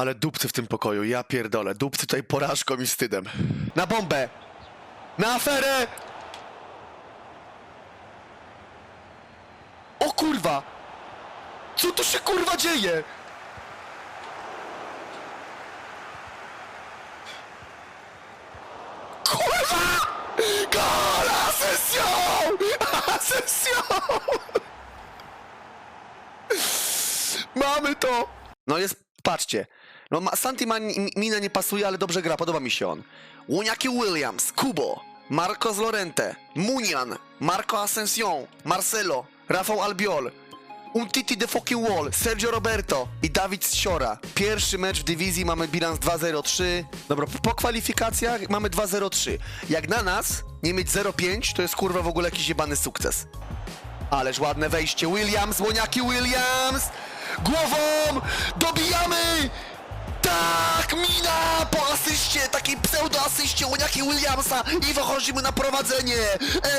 Ale dupcy w tym pokoju, ja pierdolę. Dupcy tutaj porażką i wstydem. Na bombę! Na aferę! O kurwa! Co tu się kurwa dzieje? Kurwa! Gol! Asensio! Asensio! Mamy to! No jest, patrzcie. No, ma- Santi ma, mi- mina nie pasuje, ale dobrze gra, podoba mi się on. Łuniaki Williams, Kubo, Marcos Lorente, Munian, Marco Ascension, Marcelo, Rafał Albiol, Umtiti de fucking Wall, Sergio Roberto i Dawid Siora. Pierwszy mecz w dywizji mamy bilans 2-0-3. Dobra, po kwalifikacjach mamy 2-0-3. Jak na nas nie mieć 0-5, to jest kurwa w ogóle jakiś jebany sukces. Ależ ładne wejście. Williams, łoniaki Williams! Głową! Dobijamy! Tak! Mina! Po asyście, takiej pseudo-asyście łoniaki Williamsa i wychodzimy na prowadzenie!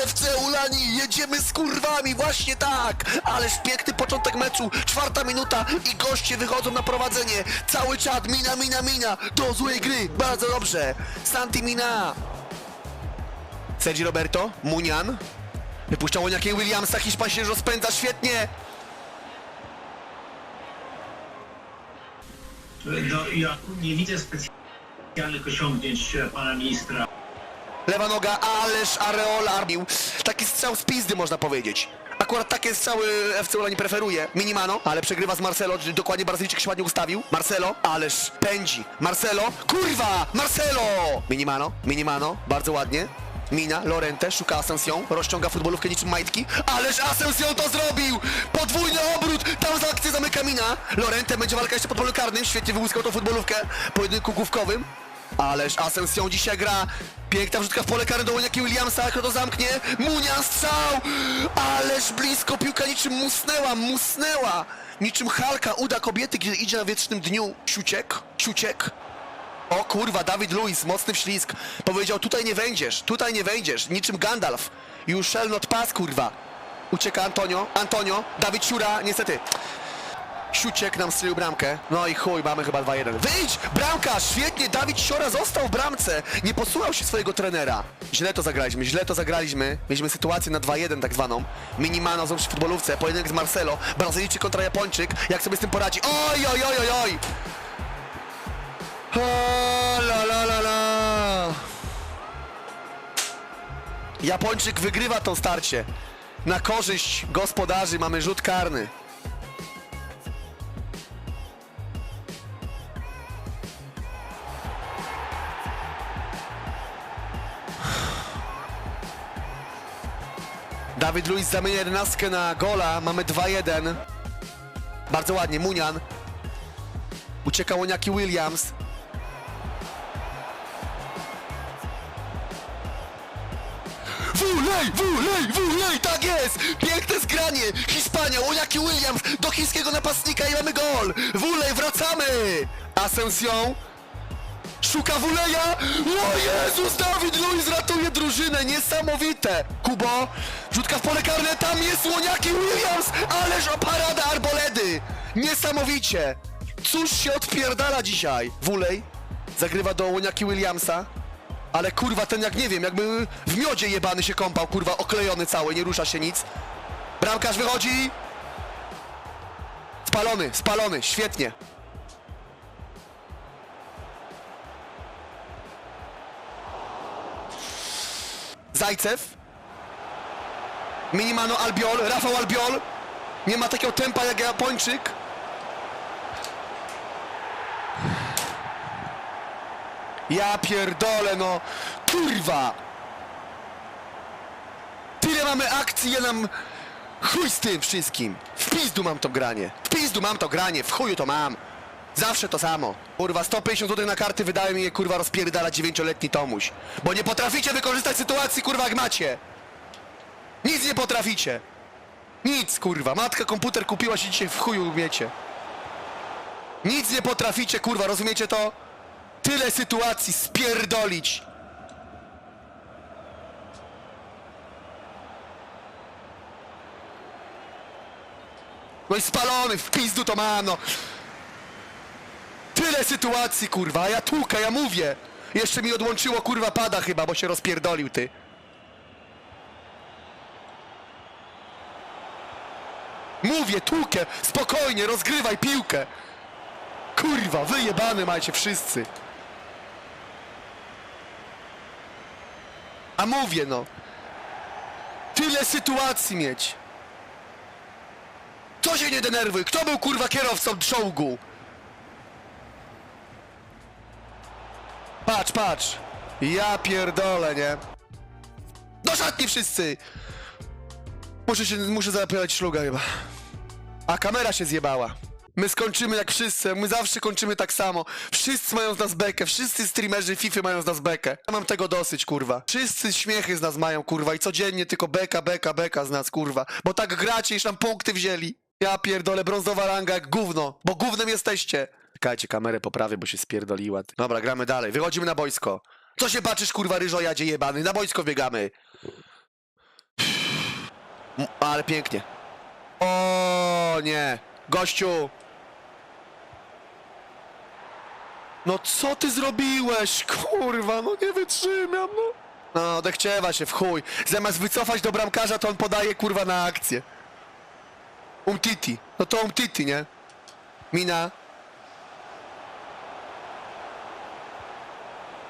FC Ulani, jedziemy z kurwami, właśnie tak! Ależ piękny początek meczu, czwarta minuta i goście wychodzą na prowadzenie! Cały czat, mina, mina, mina! Do złej gry, bardzo dobrze! Santi Mina! Sergi Roberto, Munian, Wypuszczał Łoniakie Williamsa, Hiszpan się rozpędza świetnie. No, ja nie widzę specjalnych osiągnięć e, pana ministra. Lewa noga, ależ Areola armił. Taki strzał z pizdy można powiedzieć. Akurat takie strzały FC Ula nie preferuje. Minimano, ale przegrywa z Marcelo, dokładnie Brazylijczyk się ładnie ustawił. Marcelo, ależ pędzi. Marcelo, kurwa! Marcelo! Minimano, Minimano, bardzo ładnie. Mina, Lorente, szuka Ascension, rozciąga futbolówkę niczym majtki, ależ Ascension to zrobił! Podwójny obrót, tam za akcję zamyka Mina. Lorente będzie walka jeszcze pod polem karnym, świetnie wyłuskał tą futbolówkę, pojedynku główkowym. Ależ Asensjon dzisiaj gra. Piękna wrzutka w pole karne do Łoniaki Williamsa, kto to zamknie. Munia strzał! Ależ blisko piłka niczym musnęła, musnęła! Niczym Halka uda kobiety, kiedy idzie na wietrznym dniu. Siuciek, siuciek. O kurwa, Dawid Luiz, mocny wślizg. Powiedział, tutaj nie wejdziesz, tutaj nie wejdziesz. Niczym Gandalf. You shall not pass, kurwa. Ucieka Antonio, Antonio, Dawid Siura, niestety. Siuciek nam strzelił bramkę. No i chuj, mamy chyba 2-1. Wyjdź! Bramka! Świetnie! Dawid Siora został w bramce! Nie posłuchał się swojego trenera. Źle to zagraliśmy, źle to zagraliśmy. Mieliśmy sytuację na 2-1 tak zwaną. Minimano znowu przy futbolówce, pojedynek z Marcelo. Brazylijczyk kontra Japończyk. Jak sobie z tym poradzi? Oj, oj, oj, oj, oj! La, la, la, la. Japończyk wygrywa to starcie. Na korzyść gospodarzy mamy rzut karny. Dawid Luiz zamienia 11 na gola. Mamy 2-1. Bardzo ładnie. Munian. Ucieka Łoniaki Williams. Wulej, wulej, wulej, tak jest! Piękne zgranie! Hiszpania, Łoniaki Williams do chińskiego napastnika i mamy gol! Wulej, wracamy! Asensjon Szuka Wuleja! O Jezus, Dawid Luiz ratuje drużynę, niesamowite! Kubo, rzutka w pole karne, tam jest Łoniaki Williams! Ależ o parada arboledy! Niesamowicie! Cóż się odpierdala dzisiaj? Wulej zagrywa do Łoniaki Williamsa, ale kurwa ten jak nie wiem, jakby w miodzie jebany się kąpał, kurwa oklejony cały, nie rusza się nic. Bramkarz wychodzi! Spalony, spalony, świetnie. Zajcew. Minimano Albiol, Rafał Albiol. Nie ma takiego tempa jak Japończyk. Ja pierdolę, no. Kurwa. Tyle mamy akcji, ja nam... Chuj z tym wszystkim. W pizdu mam to granie. W pizdu mam to granie, w chuju to mam. Zawsze to samo. Kurwa, 150 zł na karty wydałem i je kurwa rozpierdala dziewięcioletni Tomuś. Bo nie potraficie wykorzystać sytuacji kurwa jak macie. Nic nie potraficie. Nic kurwa. Matka komputer kupiła się dzisiaj w chuju umiecie. Nic nie potraficie kurwa, rozumiecie to? Tyle sytuacji spierdolić. No i spalony, w pizdu to ma, no. Tyle sytuacji, kurwa, ja tłukę, ja mówię. Jeszcze mi odłączyło, kurwa, pada chyba, bo się rozpierdolił, ty. Mówię, tłukę, spokojnie, rozgrywaj piłkę. Kurwa, wyjebane macie wszyscy. A mówię, no. Tyle sytuacji mieć. Co się nie denerwuj? Kto był kurwa kierowcą czołgu? Patrz, patrz. Ja pierdolę, nie? Do szatni wszyscy! Muszę się, muszę zapierać szluga chyba. A kamera się zjebała. My skończymy jak wszyscy, my zawsze kończymy tak samo. Wszyscy mają z nas bekę, wszyscy streamerzy FIFA mają z nas bekę. Ja mam tego dosyć, kurwa. Wszyscy śmiechy z nas mają, kurwa, i codziennie tylko beka, beka, beka z nas, kurwa. Bo tak gracie, iż nam punkty wzięli. Ja pierdolę, brązowa ranga jak gówno, bo gównem jesteście. Czekajcie, kamerę poprawię, bo się spierdoliła. Dobra, gramy dalej, wychodzimy na boisko. Co się patrzysz, kurwa, ryżojadzie jebany? Na boisko biegamy. Ale pięknie. O nie, gościu. No co ty zrobiłeś, kurwa, no nie wytrzymam, no. No, odechciewa się w chuj. Zamiast wycofać do bramkarza, to on podaje, kurwa, na akcję. Umtiti. No to Umtiti, nie? Mina.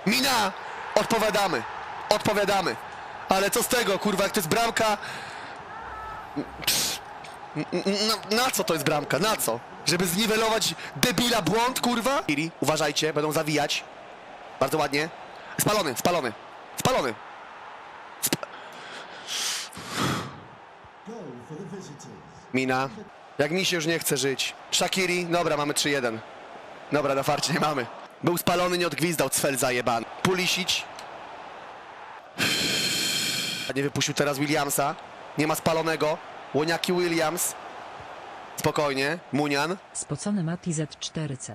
Mina! Odpowiadamy. Odpowiadamy. Ale co z tego, kurwa, jak to jest bramka... Na, na co to jest bramka? Na co? Żeby zniwelować debila błąd, kurwa? Iri, uważajcie, będą zawijać. Bardzo ładnie. Spalony, spalony. Spalony. Visitors. Mina. Jak mi się już nie chce żyć. Shakiri, dobra, mamy 3-1. Dobra, na farcie nie mamy. Był spalony, nie odgwizdał, cfel zajebany. Pulisić. Nie wypuścił teraz Williamsa. Nie ma spalonego. Łoniaki Williams. Spokojnie. Munian. Spocony Mati Z4C.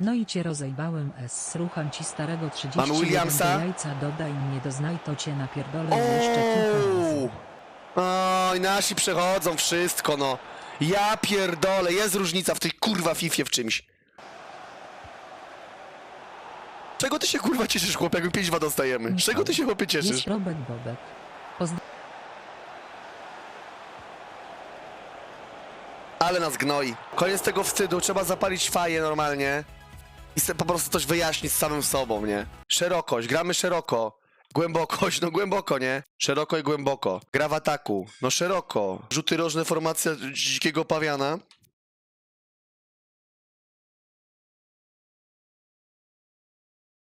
No i cię rozejbałem S. Rucham ci starego 30 Mamy Williamsa. jajca, dodaj mnie do znaj, to cię napierdolę jeszcze kilka razy. Oj, nasi przechodzą wszystko, no. Ja pierdolę, jest różnica w tej kurwa fifie w czymś. Czego ty się kurwa cieszysz, chłop, jak my 5 dostajemy? Czego ty się chłopie cieszysz? Jest Robek Bobek. Pozdro- Ale nas gnoi. Koniec tego wstydu, trzeba zapalić faję normalnie. I sobie po prostu coś wyjaśnić z samym sobą, nie? Szerokość, gramy szeroko. Głębokość, no głęboko, nie? Szeroko i głęboko. Gra w ataku, no szeroko. Rzuty rożne, formacja dzikiego pawiana.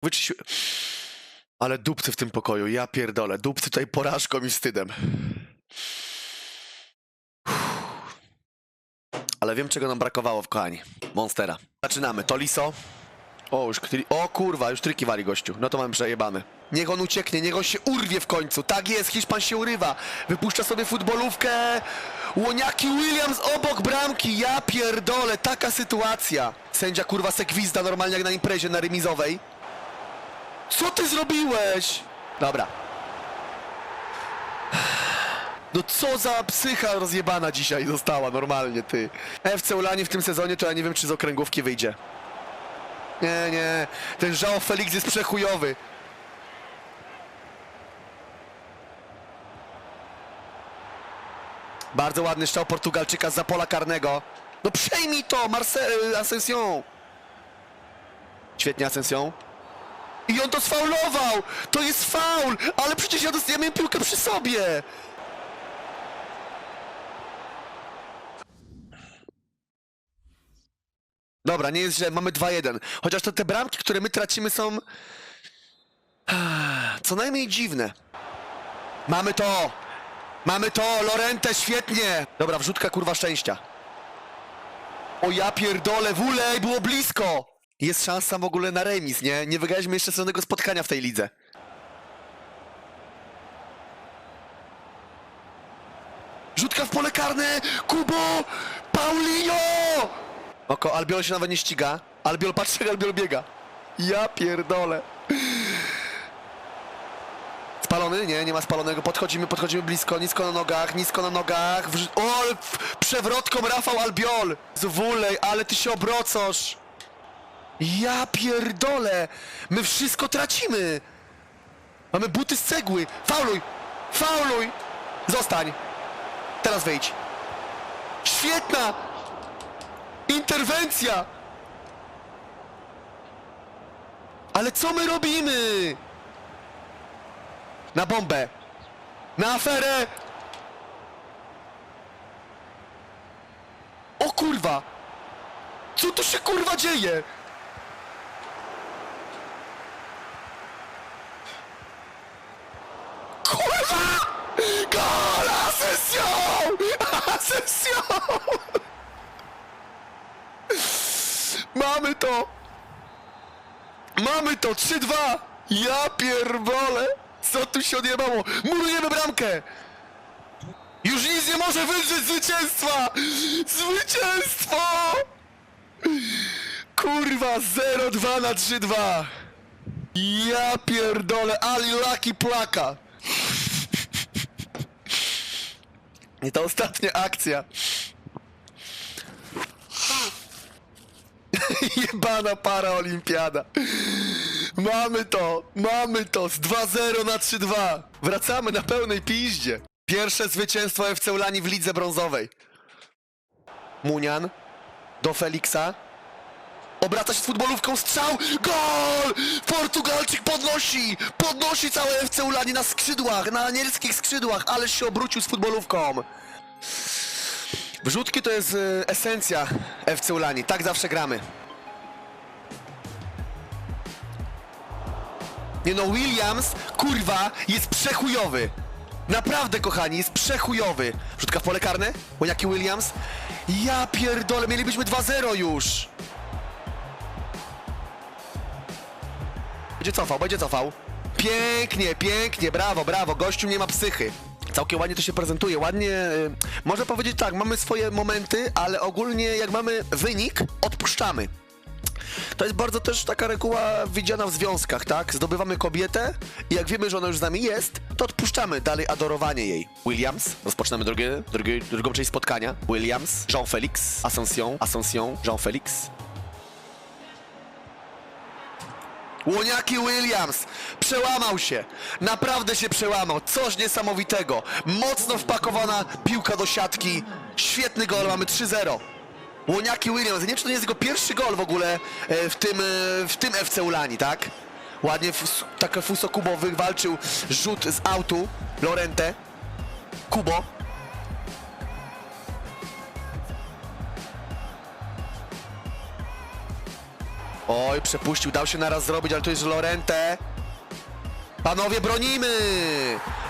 Wyczyścił... Ale dupcy w tym pokoju, ja pierdolę. Dupcy tutaj porażką i wstydem. Ale wiem, czego nam brakowało w kochani. Monstera. Zaczynamy. Toliso. O, już. O kurwa, już tryki wali gościu. No to mamy przejebane. Niech on ucieknie, niech on się urwie w końcu. Tak jest, Hiszpan się urywa. Wypuszcza sobie futbolówkę. Łoniaki Williams obok bramki. Ja pierdolę, taka sytuacja. Sędzia kurwa se gwizda normalnie jak na imprezie na remizowej. Co ty zrobiłeś? Dobra. No co za psycha rozjebana dzisiaj została normalnie, ty. FC Ulanie w tym sezonie to ja nie wiem, czy z okręgówki wyjdzie. Nie, nie. Ten Żao Felix jest przechujowy. Bardzo ładny strzał Portugalczyka za pola karnego. No przejmij to, Marcel Ascension. Świetnie Ascension. I on to sfaulował! To jest faul! Ale przecież ja dostajemy piłkę przy sobie! Dobra, nie jest źle, mamy 2-1. Chociaż to te bramki, które my tracimy są... Co najmniej dziwne. Mamy to! Mamy to! Lorente, świetnie! Dobra, wrzutka kurwa szczęścia. O ja pierdolę, wulej, było blisko! Jest szansa w ogóle na remis, nie? Nie wygraliśmy jeszcze żadnego spotkania w tej lidze. Rzutka w pole karne! Kubo! Paulinho! Oko, Albiol się nawet nie ściga. Albiol, patrz jak Albiol biega. Ja pierdolę. Spalony? Nie, nie ma spalonego. Podchodzimy, podchodzimy blisko, nisko na nogach, nisko na nogach. Wrz- o, ale przewrotką Rafał Albiol. Zwulej, ale ty się obrocosz. Ja pierdolę! My wszystko tracimy! Mamy buty z cegły! Fauluj! Fauluj! Zostań! Teraz wyjdź! Świetna! Interwencja! Ale co my robimy? Na bombę! Na aferę! O kurwa! Co tu się kurwa dzieje? Kurwa! Gol! Asensio! Asensio! Mamy to! Mamy to! 3-2! Ja pierdolę! Co tu się odjebało? Murujemy bramkę! Już nic nie może wydrzeć zwycięstwa! Zwycięstwo! Kurwa, 0-2 na 3-2! Ja pierdolę, Ali Lucky Plaka! I to ostatnia akcja. Jebana para olimpiada. Mamy to, mamy to z 2-0 na 3-2. Wracamy na pełnej piździe. Pierwsze zwycięstwo FC Ulani w lidze brązowej. Munian do Feliksa. Obraca się z futbolówką, strzał, gol! Portugalczyk podnosi, podnosi całe FC Ulani na skrzydłach, na anielskich skrzydłach, ale się obrócił z futbolówką. Wrzutki to jest e, esencja FC Ulani, tak zawsze gramy. Nie no, Williams, kurwa, jest przechujowy. Naprawdę, kochani, jest przechujowy. Rzutka w pole karne? Łoniaki Williams? Ja pierdolę, mielibyśmy 2-0 już. Będzie cofał, będzie cofał. Pięknie, pięknie, brawo, brawo, gościu nie ma psychy. Całkiem ładnie to się prezentuje, ładnie, y, można powiedzieć tak, mamy swoje momenty, ale ogólnie jak mamy wynik, odpuszczamy. To jest bardzo też taka reguła widziana w związkach, tak? Zdobywamy kobietę i jak wiemy, że ona już z nami jest, to odpuszczamy dalej adorowanie jej. Williams, rozpoczynamy drugie, drugie, drugą część spotkania. Williams, Jean-Felix, Ascension, Ascension, Jean-Felix. Łoniaki Williams przełamał się, naprawdę się przełamał, coś niesamowitego. Mocno wpakowana piłka do siatki, świetny gol, mamy 3-0. Łoniaki Williams, nie wiem czy to nie jest jego pierwszy gol w ogóle e, w tym, e, w tym FC Ulani, tak? Ładnie tak Fuso Kubo wywalczył rzut z autu, Lorente, Kubo. Oj, przepuścił, dał się naraz zrobić, ale to jest Lorente. Panowie, bronimy!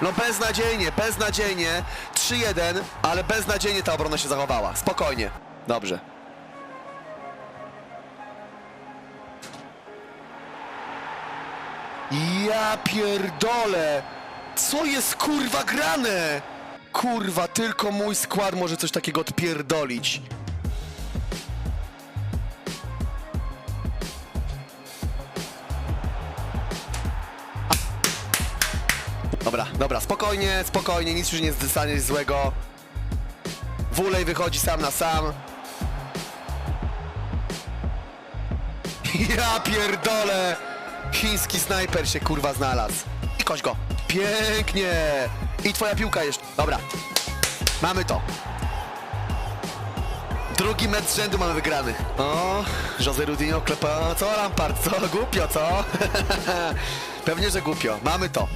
No beznadziejnie, beznadziejnie. 3-1, ale beznadziejnie ta obrona się zachowała. Spokojnie. Dobrze. Ja pierdolę! Co jest kurwa grane? Kurwa, tylko mój skład może coś takiego odpierdolić. Dobra, spokojnie, spokojnie, nic już nie stanie złego. Wulej wychodzi sam na sam. Ja pierdolę! Chiński snajper się kurwa znalazł. I koś go. Pięknie! I twoja piłka jeszcze. Dobra. Mamy to. Drugi mecz z rzędu mamy wygrany. O, Jose Rudinho klepa. Co Lampard, co? Głupio, co? Pewnie, że głupio. Mamy to.